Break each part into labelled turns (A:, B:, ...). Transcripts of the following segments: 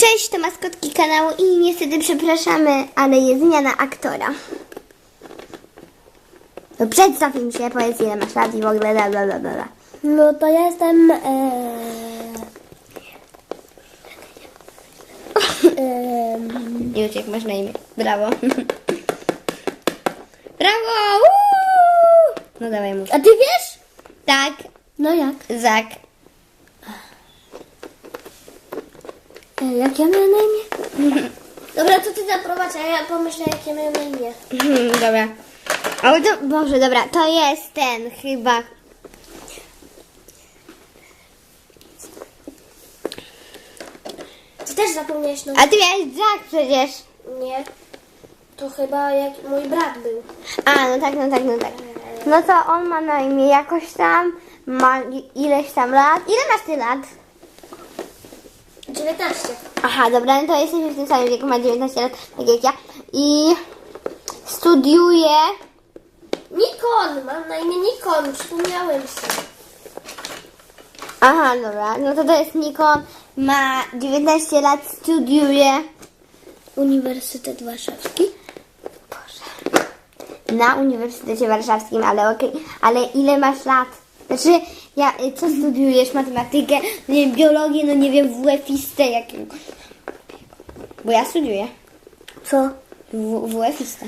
A: Cześć, to maskotki kanału i niestety przepraszamy, ale jest zmiana aktora. No przedstaw im się, powiedz ile masz lat i w ogóle bla bla bla bla.
B: No to ja jestem. E... em,
A: Już jak masz na imię. Brawo. Brawo! Uuu! No dawaj mów.
B: A ty wiesz?
A: Tak,
B: No jak?
A: Zak.
B: Jak ja miałem na imię? Dobra, to ty zaprowadź, a ja pomyślę, jak ja miałem na imię.
A: Dobra. Ale to, Boże, dobra, to jest ten chyba.
B: Ty też zapomniałeś na
A: A ty miałeś Jack przecież.
B: Nie. To chyba jak mój brat był.
A: A, no tak, no tak, no tak. No to on ma na imię jakoś tam, ma ileś tam lat. Ile masz ty lat?
B: 19.
A: Aha, dobra, no to jesteśmy w tym samym wieku, ma 19 lat, tak jak ja. I studiuje.
B: Nikon! Mam na imię Nikon, przypomniałem sobie.
A: Aha, dobra, no to to jest Nikon, ma 19 lat, studiuje.
B: Uniwersytet Warszawski.
A: Boże. Na Uniwersytecie Warszawskim, ale okej, ale ile masz lat? Znaczy, ja, y, co studiujesz? Matematykę, nie wiem, biologię, no nie wiem, WF-istę jakiego. Bo ja studiuję.
B: Co?
A: W- WF-istę.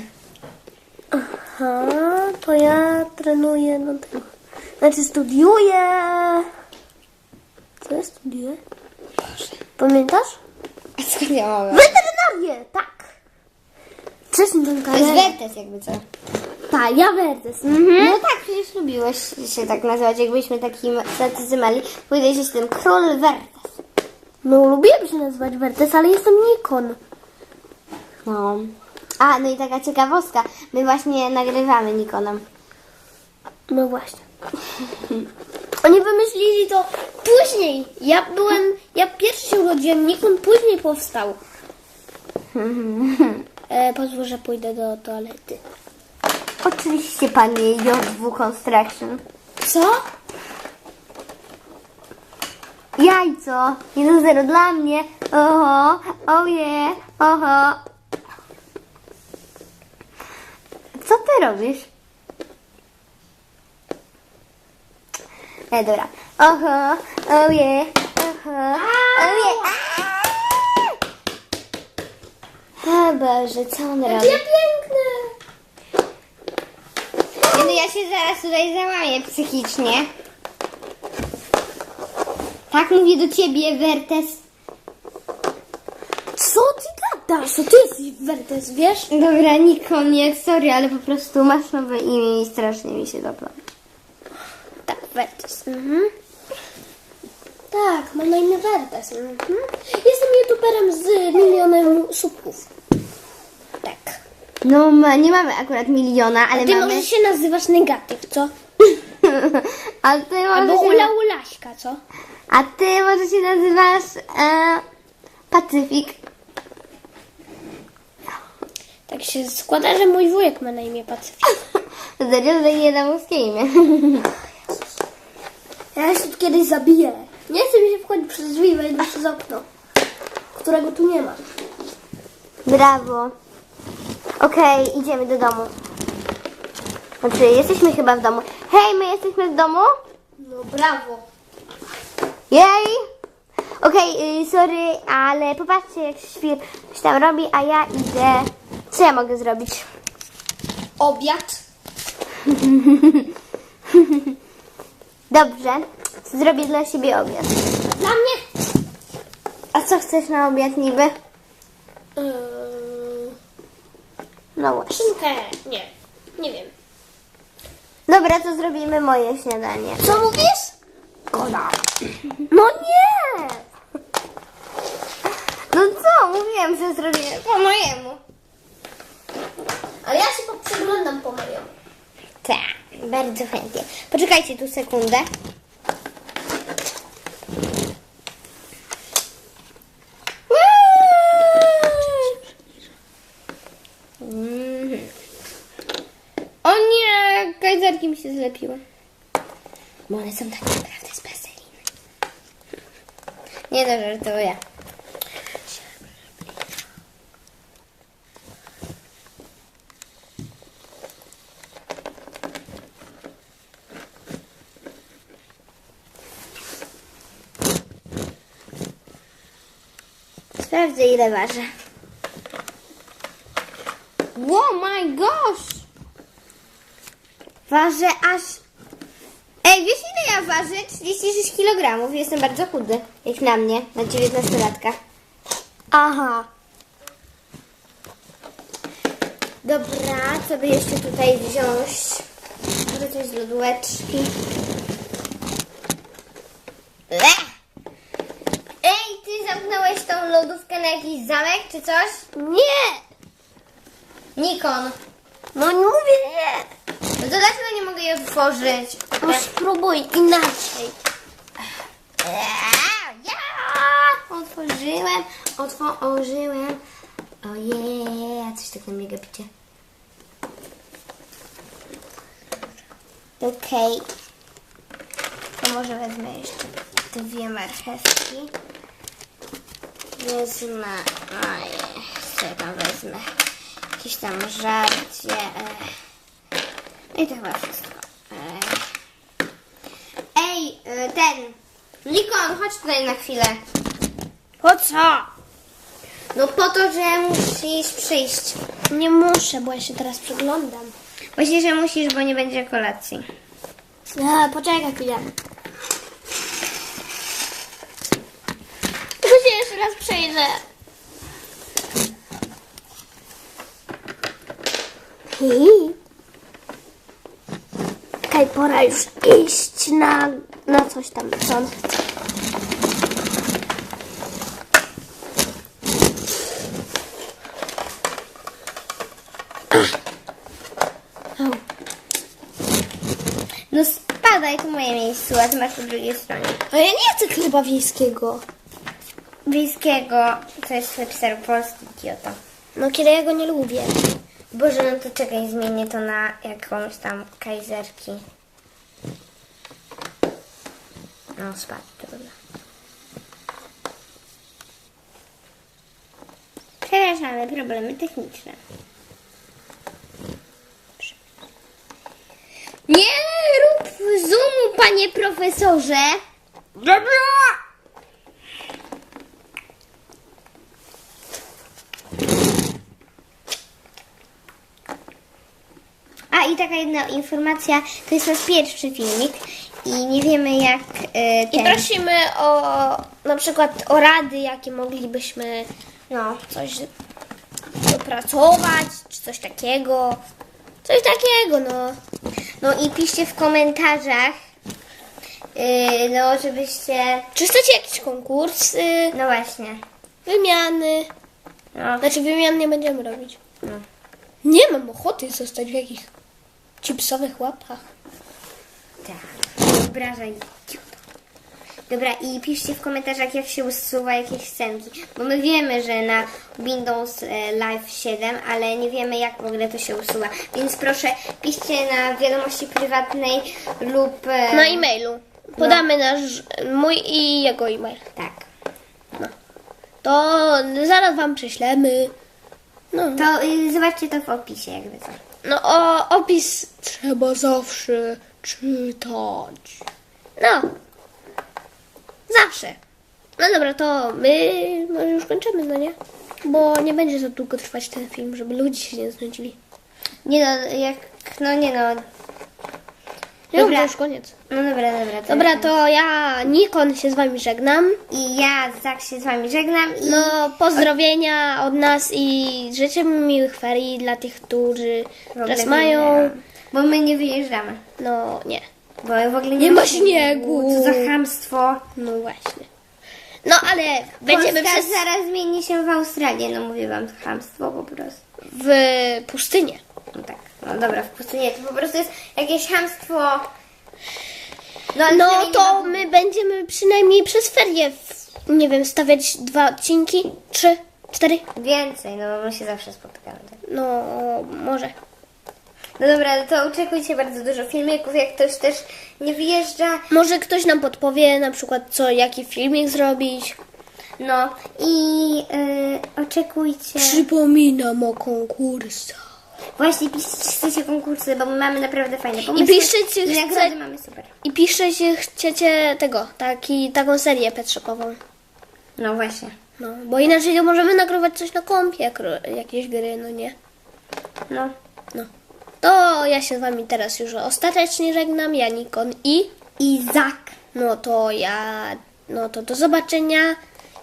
B: Aha, to ja trenuję no tego. Znaczy studiuję. Co ja studiuję? Pamiętasz?
A: A skąd ja mogę?
B: Weterynarię, tak. Wcześniej ten
A: To jest. Wertes jakby co.
B: Tak, ja Wertes.
A: No tak, przecież lubiłeś się tak nazywać, jakbyśmy takim tacy mali. Powiedziałeś, że jestem król Wertes.
B: No lubiłem się nazywać Wertes, ale jestem Nikon.
A: No. A, no i taka ciekawostka. My właśnie nagrywamy Nikonem.
B: No właśnie. Oni wymyślili to później. Ja byłem, ja pierwszy się urodziłem, Nikon później powstał. E, pozwól, że pójdę do toalety.
A: Oczywiście, panie J2 Construction.
B: Co?
A: Jajco. 1-0 dla mnie. Oho. Oje. Oho. Co ty robisz? E, dobra. Oho. Oje. Oho. Oje. O Boże, co on robi?
B: Ja piękny!
A: Ja się zaraz tutaj załamię psychicznie. Tak mówię do ciebie, Wertes.
B: Co ty gadasz? Co ty jesteś Wertes, wiesz?
A: Dobra, Nikon, nie, sorry, ale po prostu masz nowe imię i strasznie mi się doplał.
B: Tak, Wertes. Mhm. Tak, mam na imię Wertes. Mhm. Jestem youtuberem z milionem subów.
A: No, ma, nie mamy akurat miliona, ale
B: Ty
A: mamy...
B: może się nazywasz Negatyw, co?
A: ale ty może
B: Albo
A: się...
B: Ula Ulaśka, co?
A: A ty może się nazywasz e, Pacyfik.
B: Tak się składa, że mój wujek ma na imię Pacyfik.
A: Serio, że nie damskie imię.
B: Ja się tu kiedyś zabiję. Nie chcę mi się wchodzić przez drzwi, wejdę przez okno, którego tu nie ma.
A: Brawo. Okej, idziemy do domu. Znaczy, jesteśmy chyba w domu. Hej, my jesteśmy w domu?
B: No brawo.
A: Jej! Okej, y, sorry, ale popatrzcie, jak świr coś tam robi, a ja idę. Co ja mogę zrobić?
B: Obiad.
A: Dobrze, zrobię dla siebie obiad.
B: Dla mnie.
A: A co chcesz na obiad niby?
B: Yy,
A: No właśnie.
B: Nie. Nie wiem.
A: Dobra, to zrobimy moje śniadanie.
B: Co mówisz?
A: Koda.
B: No nie.
A: No co? Mówiłem, że zrobimy po mojemu.
B: Ale ja się poprzeglądam po moją.
A: Tak, bardzo chętnie. Poczekajcie tu sekundę. zlepiłam. Bo one są naprawdę z plasteliny. Nie to żartuję. Sprawdzę ile waży. Oh my gosh! Ważę aż... Ej, wiesz ile ja ważę? 36 kg. Jestem bardzo chudy, jak na mnie, na 19-latka.
B: Aha.
A: Dobra, co by jeszcze tutaj wziąć? Może coś z lodóweczki. Ej, ty zamknąłeś tą lodówkę na jakiś zamek czy coś?
B: Nie!
A: Nikon.
B: No nie mówię nie.
A: Dlaczego nie mogę jej otworzyć?
B: No spróbuj inaczej.
A: Ja! Otworzyłem, otworzyłem. Ojej, coś tak na mnie gapicie. Okej. To może wezmę jeszcze dwie marchewki. Wezmę, ojej, co ja tam wezmę? Jakieś tam żarcie. E. I to chyba wszystko. E. Ej, y, ten. Nikon, chodź tutaj na chwilę.
B: Po co?
A: No po to, że musisz przyjść.
B: Nie muszę, bo ja się teraz przeglądam.
A: Właśnie, że musisz, bo nie będzie kolacji.
B: A, poczekaj chwilę. Się jeszcze raz przejrzę. Hi. Okej, pora już iść na, na coś tam, co on chce. Au.
A: No spadaj, tu moje miejsce, a ty masz po drugiej stronie.
B: A ja nie chcę chleba wiejskiego.
A: Wiejskiego, to jest chleb staropolski, idioto.
B: No kiedy ja go nie lubię.
A: Boże, no to czekaj, zmienię to na jakąś tam kajzerki. No spadł, dobra. Przepraszamy, problemy techniczne. Nie rób zoomu, panie profesorze! Dobra! A i taka jedna informacja, to jest nasz pierwszy filmik i nie wiemy jak e,
B: I
A: ten...
B: prosimy o na przykład o rady, jakie moglibyśmy
A: No,
B: coś dopracować, czy coś takiego. Coś takiego, no.
A: no i piszcie w komentarzach, yy, no żebyście...
B: Czy chcecie jakieś konkursy,
A: No właśnie.
B: wymiany?
A: No,
B: Znaczy wymian nie będziemy robić.
A: no.
B: Nie mam ochoty zostać w jakichś chipsowych łapach.
A: Tak. Obrażaj. Dobra, i piszcie w komentarzach, jak się usuwa jakieś scenki. Bo my wiemy, że na Windows e, Live 7, ale nie wiemy, jak w ogóle to się usuwa. Więc proszę, piszcie na wiadomości prywatnej lub... e,
B: Na e-mailu. Podamy nasz, mój i jego e-mail.
A: Tak.
B: To zaraz wam prześlemy. No,
A: To y, zobaczcie to w opisie, jakby co.
B: no o, opis trzeba zawsze czytać. No. Zawsze. No dobra, to my może już kończymy, no nie? Bo nie będzie za długo trwać ten film, żeby ludzie się nie znudzili.
A: Nie no, jak... No nie no.
B: Nie,
A: Dobra.
B: to już koniec.
A: No dobra, dobra.
B: Dobra, to ja, Nikon, się z wami żegnam.
A: I ja, Zak, się z wami żegnam i...
B: No, pozdrowienia od nas i życzymy miłych ferii dla tych, którzy teraz mają.
A: Bo my nie wyjeżdżamy.
B: No, nie.
A: Bo w ogóle nie,
B: Nie ma śniegu.
A: Co za chamstwo.
B: No właśnie. No, ale będziemy
A: Polska
B: przez...
A: zaraz zmieni się w Australię. No mówię wam, to chamstwo po prostu.
B: w pustynię.
A: No tak. No dobra, w pustyni to po prostu jest jakieś chamstwo. No,
B: No to my będziemy przynajmniej przez ferie, w, nie wiem, stawiać dwa odcinki, trzy, cztery.
A: Więcej, no bo my się zawsze spotykamy. Tak.
B: No, może.
A: No dobra, to oczekujcie bardzo dużo filmików, jak ktoś też nie wyjeżdża.
B: Może ktoś nam podpowie na przykład co, jaki filmik zrobić.
A: No i yy, oczekujcie.
B: Przypominam o konkursach.
A: Właśnie piszcie, konkursy, bo my mamy naprawdę fajne pomysły.
B: piszcie, czy
A: I
B: chce-
A: nagrody mamy super.
B: I piszcie, że chcecie tego, taki, taką serię Petrzakową.
A: No właśnie.
B: No, bo inaczej to możemy nagrywać coś na kompie, jak, jakieś gry, no nie?
A: No.
B: No. To ja się z wami teraz już ostatecznie żegnam, ja Nikon i...
A: Izak.
B: No to ja... No to do zobaczenia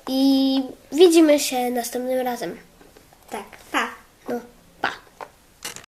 B: i widzimy się następnym razem.
A: Tak, pa.